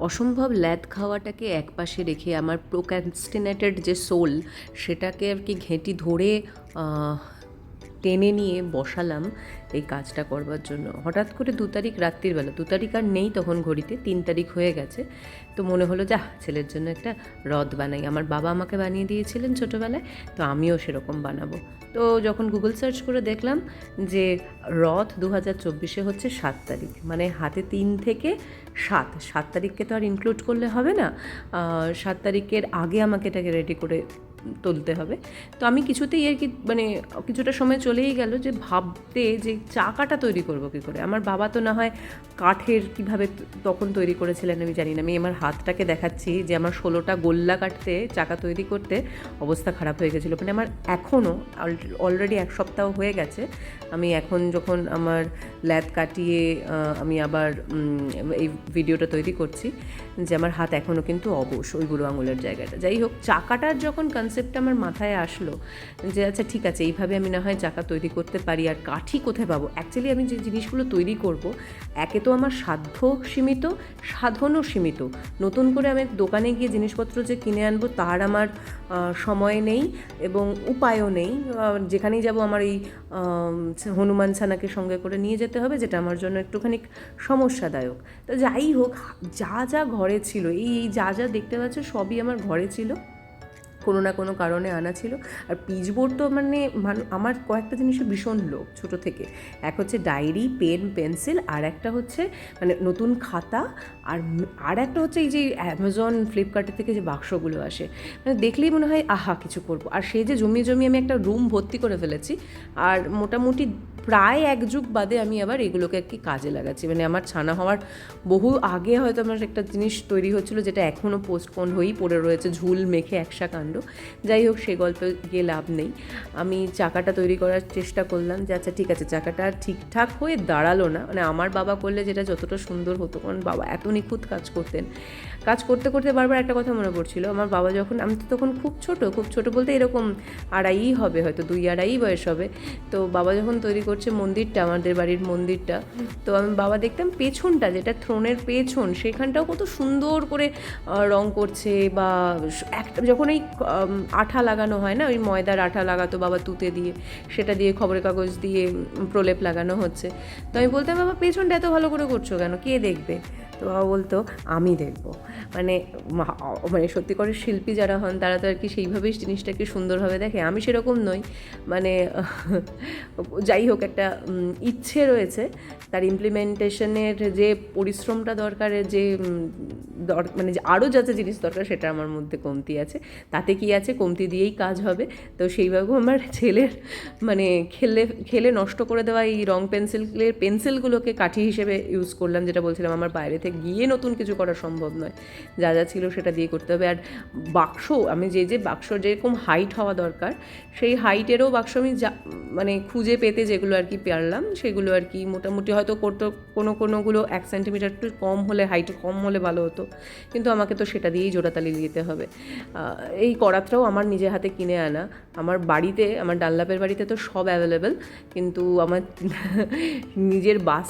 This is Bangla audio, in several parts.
অসম্ভব ল্যাদ খাওয়াটাকে একপাশে রেখে আমার প্রোক্যাস্টিনেটেড যে সোল সেটাকে আর কি ঘেঁটি ধরে টেনে নিয়ে বসালাম এই কাজটা করবার জন্য। হঠাৎ করে দু তারিখ রাত্রিবেলা দু তারিখ আর নেই তখন ঘড়িতে, তিন তারিখ হয়ে গেছে। তো মনে হলো যা ছেলের জন্য একটা হ্রদ বানাই। আমার বাবা আমাকে বানিয়ে দিয়েছিলেন ছোটোবেলায়, তো আমিও সেরকম বানাবো। তো যখন গুগল সার্চ করে দেখলাম যে রথ দু হাজার চব্বিশে হচ্ছে সাত তারিখ মানে হাতে তিন থেকে সাত সাত তারিখকে তো আর ইনক্লুড করলে হবে না। সাত তারিখের আগে আমাকে এটাকে রেডি করে তুলতে হবে। তো আমি কিছুতেই আর কি মানে কিছুটা সময় চলেই গেল যে ভাবতে যে চাকাটা তৈরি করব কী করে। আমার বাবা তো না হয় কাঠের কীভাবে তখন তৈরি করেছিলেন আমি জানি না। আমি আমার হাতটাকে দেখাচ্ছি যে আমার ষোলোটা গোল্লা কাটতে, চাকা তৈরি করতে অবস্থা খারাপ হয়ে গেছিল। মানে আমার এখনও অলরেডি এক সপ্তাহ হয়ে গেছে। আমি এখন যখন আমার ল্যাদ কাটিয়ে আমি আবার এই ভিডিওটা তৈরি করছি যে আমার হাত এখনও কিন্তু অবশ ওই বুড়ো আঙুলের জায়গাটা। যাই হোক, চাকাটার যখন কনসেপ্টটা আমার মাথায় আসলো যে আচ্ছা ঠিক আছে, এইভাবে আমি না হয় চাকা তৈরি করতে পারি আর কাঠি কোথায় পাবো? অ্যাকচুয়ালি আমি যে জিনিসগুলো তৈরি করব, একে তো আমার সাধ্য সীমিত, সাধনও সীমিত। নতুন করে আমি দোকানে গিয়ে জিনিসপত্র যে কিনে আনব, তার আমার সময় নেই এবং উপায়ও নেই। যেখানেই যাব আমার এই হনুমান ছানাকে সঙ্গে করে নিয়ে যেতে হবে, যেটা আমার জন্য একটুখানি সমস্যাদায়ক। তো যাই হোক, যা যা ঘরে ছিল, এই এই যা যা দেখতে পাচ্ছ, সবই আমার ঘরে ছিল। কোনো না কোনো কারণে আনা ছিল। আর পিচবোর্ড তো মানে আমার কয়েকটা জিনিসের ভীষণ লোক ছোট থেকে। এক হচ্ছে ডায়েরি, পেন, পেন্সিল আর একটা হচ্ছে মানে নতুন খাতা আর আর একটা হচ্ছে এই যে অ্যামাজন ফ্লিপকার্টের থেকে যে বাক্সগুলো আসে। মানে দেখলেই মনে হয়, আহা, কিছু করব। আর সেই যে জমিয়ে জমিয়ে আমি একটা রুম ভর্তি করে ফেলেছি, আর মোটামুটি প্রায় এক যুগ বাদে আমি আবার এগুলোকে কি কাজে লাগাচ্ছি। মানে আমার ছানা হওয়ার বহু আগে হয়তো আমার একটা জিনিস তৈরি হচ্ছিল, যেটা এখনও পোস্টপোন হয়েই পড়ে রয়েছে, ঝুল মেখে একসা কাণ্ড যাই হোক, সে গল্পে গিয়ে লাভ নেই। আমি চাকাটা তৈরি করার চেষ্টা করলাম যে আচ্ছা ঠিক আছে, চাকাটা ঠিকঠাক হয়ে দাঁড়াল না। মানে আমার বাবা করলে যেটা যতটা সুন্দর হতো, কারণ বাবা এত নিখুঁত কাজ করতেন। কাজ করতে করতে বারবার একটা কথা মনে পড়ছিল। আমার বাবা যখন, আমি তো তখন খুব ছোট খুব ছোট বলতে এরকম আড়াই হবে হয়তো, দুই আড়াই বয়স হবে। তো বাবা যখন তৈরি করছে মন্দিরটা, আমাদের বাড়ির মন্দিরটা, তো আমি বাবা দেখতাম পেছনটা, যেটা থ্রোনের পেছন, সেখানটাও কত সুন্দর করে রং করছে বা একটা, যখন এই আঠা লাগানো হয় না, ওই ময়দার আঠা লাগাতো বাবা তুতে দিয়ে, সেটা দিয়ে খবরের কাগজ দিয়ে প্রলেপ লাগানো হচ্ছে। তো আমি বলতাম, বাবা, পেছনটা এত ভালো করে করছ কেন? কে দেখবে? তো বাবা বলতো, আমি দেখব। মানে মানে সত্যি করে শিল্পী যারা হন, তারা তো আর কি সেইভাবেই জিনিসটাকে সুন্দরভাবে দেখে। আমি সেরকম নই। মানে যাই হোক, একটা ইচ্ছে রয়েছে তার ইমপ্লিমেন্টেশনের যে পরিশ্রমটা দরকারের যে দর- মানে আরও যা যা জিনিস দরকার, সেটা আমার মধ্যে কমতি আছে। তাতে কি আছে? কমতি দিয়েই কাজ হবে। তো সেইভাবে আমার ছেলের মানে খেলে খেলে নষ্ট করে দেওয়া এই রং পেন্সিলের পেন্সিলগুলোকে কাঠি হিসেবে ইউজ করলাম, যেটা বলছিলাম, আমার বাইরে থেকে গিয়ে নতুন কিছু করা সম্ভব নয়। যা যা ছিল সেটা দিয়ে করতে হবে। আর বাক্স, আমি যে যে বাক্স যেরকম হাইট হওয়া দরকার, সেই হাইটেরও বাক্স আমি যা মানে খুঁজে পেতে যেগুলো আর কি পারলাম, সেগুলো আর কি মোটামুটি হয়তো করতো কোনো, কোনোগুলো এক সেন্টিমিটার একটু কম হলে হাইট কম হলে ভালো হতো। কিন্তু আমাকে তো সেটা দিয়েই জোড়াতালি দিতে হবে। এই করাতটাও আমার নিজের হাতে কিনে আনা। আমার বাড়িতে, আমার ডাল্লাপের বাড়িতে তো সব অ্যাভেলেবেল কিন্তু আমার নিজের বাস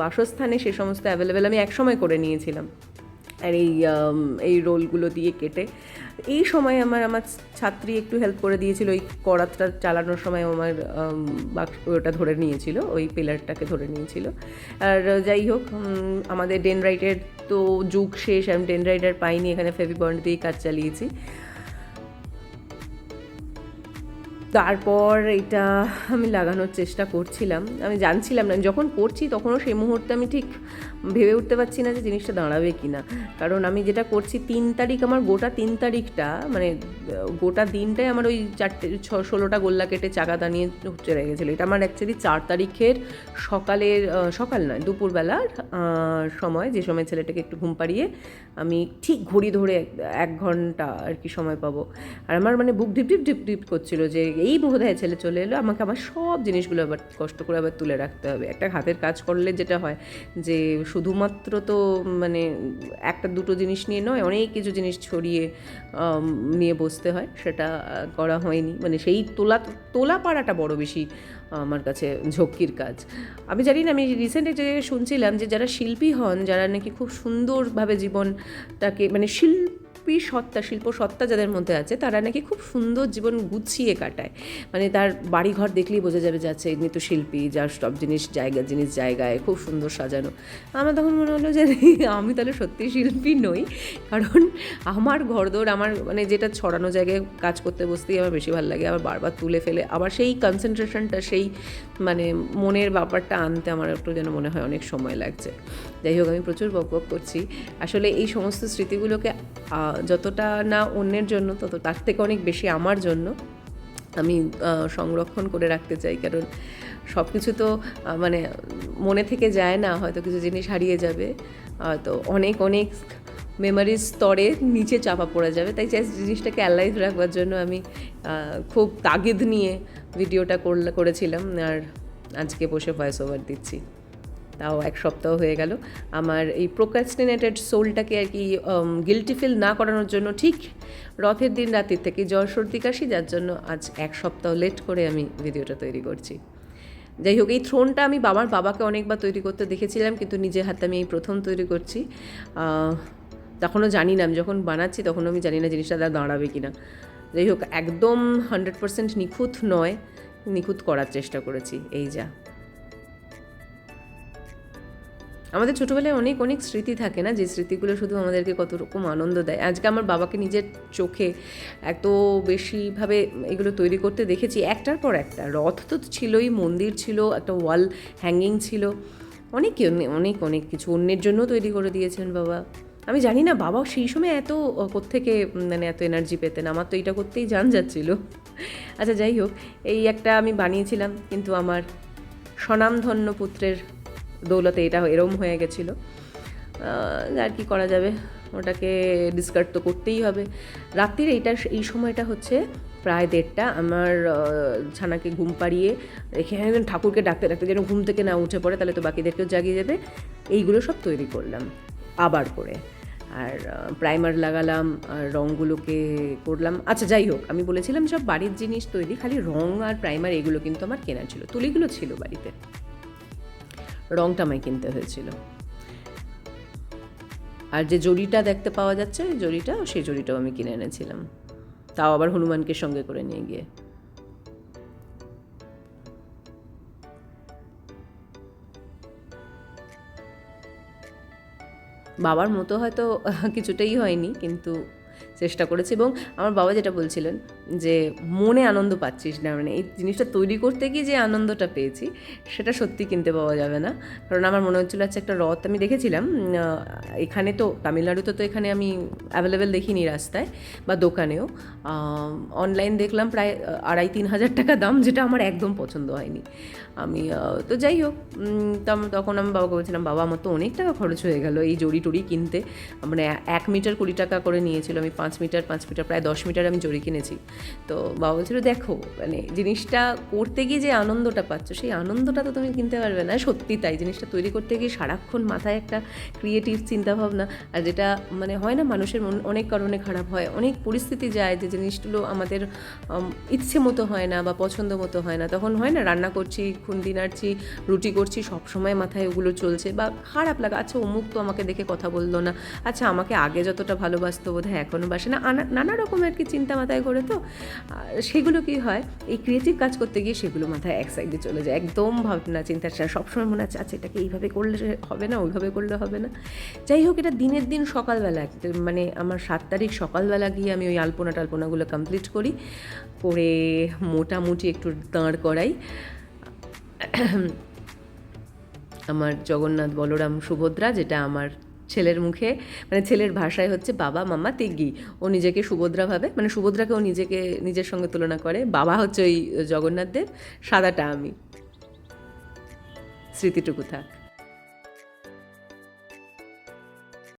বাসস্থানে সে সমস্ত অ্যাভেলেবেল আমি একসময় করে নিয়েছিলাম। আর এই এই রোলগুলো দিয়ে কেটে। এই সময় আমার আমার ছাত্রী একটু হেল্প করে দিয়েছিল ওই করাতটা চালানোর সময় আমার আম, বাক্স ওটা ধরে নিয়েছিল ওই পিলারটাকে ধরে নিয়েছিল। আর যাই হোক আমাদের ডেনরাইটের তো যুগ শেষ আমি ডেনরাইটার পাইনি এখানে ফেভি ফেভিবন্ড দিয়েই কাজ চালিয়েছি। তারপর এটা আমি লাগানোর চেষ্টা করছিলাম। আমি জানছিলাম না, যখন করছি তখনও সেই মুহূর্তে আমি ঠিক ভেবে উঠতে পারছি না যে জিনিসটা দাঁড়াবে কি না কারণ আমি যেটা করছি, তিন তারিখ আমার গোটা তিন তারিখটা মানে গোটা দিনটাই আমার ওই চারটে, ছ, ষোলোটা গোল্লা কেটে চাকা দাঁড়িয়ে চলে গেছিল। এটা আমার অ্যাকচুয়ালি চার তারিখের সকালের সকাল নয়, দুপুরবেলার সময়। যে সময় ছেলেটাকে একটু ঘুম পাড়িয়ে আমি ঠিক ঘড়ি ধরে এক- ঘণ্টা আর কি সময় পাবো। আর আমার মানে বুক ঢিপ ঢিপ ঢিপ ঢিপ করছিল যে এই বোধহয় ছেলে চলে এলো। আমাকে আমার সব জিনিসগুলো আবার কষ্ট করে আবার তুলে রাখতে হবে। একটা হাতের কাজ করলে যেটা হয় যে, শুধুমাত্র তো মানে একটা দুটো জিনিস নিয়ে নয়, অনেক কিছু জিনিস ছড়িয়ে নিয়ে বসতে হয়। সেটা করা হয়নি। মানে সেই তোলা তোলা পাড়াটা বড় বেশি আমার কাছে ঝক্কির কাজ। আমি জানি না, আমি রিসেন্ট জায়গায় শুনছিলাম যে যারা শিল্পী হন, যারা নাকি খুব সুন্দরভাবে জীবনটাকে মানে শিল্পী সত্তা শিল্প, সত্তা যাদের মধ্যে আছে, তারা নাকি খুব সুন্দর জীবন গুছিয়ে কাটায়। মানে তার বাড়িঘর দেখলেই বোঝা যাবে যাচ্ছে এমনি তো শিল্পী যার সব জিনিস জায়গা, জিনিস জায়গায় খুব সুন্দর সাজানো। আমার তখন মনে হলো যে আমি তাহলে সত্যি শিল্পী নই, কারণ আমার ঘরদোর, আমার মানে যেটা ছড়ানো জায়গায় কাজ করতে বসতেই আমার বেশি ভালো লাগে, আবার বারবার তুলে ফেলে, আবার সেই কনসেন্ট্রেশনটা সেই মানে মনের ব্যাপারটা আনতে আমার একটু যেন মনে হয় অনেক সময় লাগছে। যাই হোক, আমি প্রচুর বক বক করছি। আসলে এই সমস্ত স্মৃতিগুলোকে যতটা না অন্যের জন্য, তত তার থেকে অনেক বেশি আমার জন্য আমি সংরক্ষণ করে রাখতে চাই। কারণ সব কিছু তো মানে মনে থেকে যায় না, হয়তো কিছু জিনিস হারিয়ে যাবে তো অনেক অনেক মেমারির স্তরে নিচে চাপা পড়ে যাবে। তাই চাই জিনিসটাকে অ্যালাইভ রাখবার জন্য আমি খুব তাগিদ নিয়ে ভিডিওটা করেছিলাম। আর আজকে বসে ভয়েস ওভার দিচ্ছি। তাও এক সপ্তাহ হয়ে গেল। আমার এই প্রোক্রাস্টিনেটেড সোলটাকে আর কি গিলটি ফিল না করানোর জন্য ঠিক রথের দিন রাতের থেকে জ্বর সর্দি কাশি, যার জন্য আজ এক সপ্তাহ লেট করে আমি ভিডিওটা তৈরি করছি। যাই হোক, এই থ্রোনটা আমি বাবার বাবাকে অনেকবার তৈরি করতে দেখেছিলাম, কিন্তু নিজের হাতে আমি এই প্রথম তৈরি করছি। তখনও জানি না, আমি যখন বানাচ্ছি তখন আমি জানি না জিনিসটা দাঁড়াবে কি না যাই হোক, একদম হান্ড্রেড পার্সেন্ট নিখুঁত নয়, নিখুঁত করার চেষ্টা করেছি, এই যা। আমাদের ছোটোবেলায় অনেক অনেক স্মৃতি থাকে না? যে স্মৃতিগুলো শুধু আমাদেরকে কত রকম আনন্দ দেয়। আজকে আমার বাবাকে নিজের চোখে এত বেশিভাবে এগুলো তৈরি করতে দেখেছি। একটার পর একটা। রথ তো ছিলই, মন্দির ছিল, একটা ওয়াল হ্যাঙ্গিং ছিল। অনেক অনেক অনেক কিছু অন্যের জন্য তৈরি করে দিয়েছেন বাবা। আমি জানি না বাবাও সেই সময় এত কোত্থেকে মানে এত এনার্জি পেতেন? আমার তো এটা করতেই যান যাচ্ছিল। আচ্ছা যাই হোক, এই একটা আমি বানিয়েছিলাম, কিন্তু আমার স্বনামধন্য পুত্রের দৌলতে এটা এরম হয়ে গেছিল। আর কি করা যাবে? ওটাকে ডিসকার্ড তো করতেই হবে। রাত্রির এইটা এই সময়টা হচ্ছে প্রায় দেড়টা। আমার ছানাকে ঘুম পাড়িয়ে রেখে একদম ঠাকুরকে ডাকতে ডাকতে যেন ঘুম থেকে না উঠে পড়ে, তাহলে তো বাকিদেরকেও জাগিয়ে দেবে। এইগুলো সব তৈরি করলাম, আবার করে। আর প্রাইমার লাগালাম, আর রঙগুলোকে করলাম। আচ্ছা যাই হোক, আমি বলেছিলাম সব বাড়ির জিনিস তৈরি, খালি রঙ আর প্রাইমার এগুলো কিন্তু আমার কেনা ছিল, তুলিগুলো ছিল বাড়িতে। রংটা আমায় কিনতে হয়েছিল। আর যে জড়িটা দেখতে পাওয়া যাচ্ছে জড়িটা, সেই জড়িটাও আমি কিনে এনেছিলাম। তাও আবার হনুমানকে সঙ্গে করে নিয়ে গিয়ে। বাবার মতো হয়তো কিছুটাই হয়নি, কিন্তু চেষ্টা করেছি এবং আমার বাবা যেটা বলছিলেন যে, মনে আনন্দ পাচ্ছিস না। মানে এই জিনিসটা তৈরি করতে গিয়ে যে আনন্দটা পেয়েছি, সেটা সত্যি কিনতে পাওয়া যাবে না। কারণ আমার মনে হচ্ছিল আচ্ছা একটা রথ আমি দেখেছিলাম এখানে তো তামিলনাড়ুতে তো এখানে আমি অ্যাভেলেবেল দেখিনি রাস্তায় বা দোকানেও। অনলাইন দেখলাম প্রায় আড়াই তিন হাজার টাকা দাম, যেটা আমার একদম পছন্দ হয়নি। আমি তো যাই হোক তখন আমি বাবাকে বলছিলাম, বাবা, আমার তো অনেক টাকা খরচ হয়ে গেল এই জড়ি টড়ি কিনতে। মানে এক মিটার কুড়ি টাকা করে নিয়েছিল, আমি পাঁচ মিটার, পাঁচ মিটার প্রায় দশ মিটার আমি জড়ি কিনেছি। তো বাবা বলছিল, দেখো মানে জিনিসটা করতে গিয়ে যে আনন্দটা পাচ্ছ, সেই আনন্দটা তো তুমি কিনতে পারবে না। সত্যি তাই, জিনিসটা তৈরি করতে গিয়ে সারাক্ষণ মাথায় একটা ক্রিয়েটিভ চিন্তাভাবনা, আর যেটা মানে হয় না মানুষের মন, অনেক কারণে খারাপ হয়। অনেক পরিস্থিতি যায় যে জিনিসগুলো আমাদের ইচ্ছে মতো হয় না বা পছন্দ মতো হয় না। তখন হয় না, রান্না করছি, খুন্তি নাড়ছি, রুটি করছি সব সময় মাথায় ওগুলো চলছে বা খারাপ লাগা আচ্ছা অমুক তো আমাকে দেখে কথা বলল না। আচ্ছা আমাকে আগে যতটা ভালোবাসতো বোধ হয় এখনও বাসে না নানা রকম আর কি চিন্তা মাথায় করে তো? সেগুলো কি হয়? এই ক্রিয়েটিভ কাজ করতে গিয়ে সেগুলো মাথায় এক সাইডে চলে যায়। একদম ভাবনা, চিন্তা সবসময় মনে হচ্ছে আচ্ছা এটাকে এইভাবে করলে হবে না, ওইভাবে করলে হবে না। যাই হোক, এটা দিনের দিন সকালবেলা মানে আমার সাত তারিখ সকালবেলা গিয়ে আমি ওই আলপনা টালপনাগুলো কমপ্লিট করি, করে মোটামুটি একটু দাঁড় করাই। আমার জগন্নাথ বলরাম সুভদ্রা, যেটা আমার ছেলের মুখে মানে ছেলের ভাষায় হচ্ছে বাবা, মামা, তেগি। ও নিজেকে সুভদ্রা ভাবে মানে সুভদ্রাকে ও নিজেকে, নিজের সঙ্গে তুলনা করে। বাবা হচ্ছে ওই জগন্নাথ দেব, সাদাটা আমি। স্মৃতিটুকু থাক।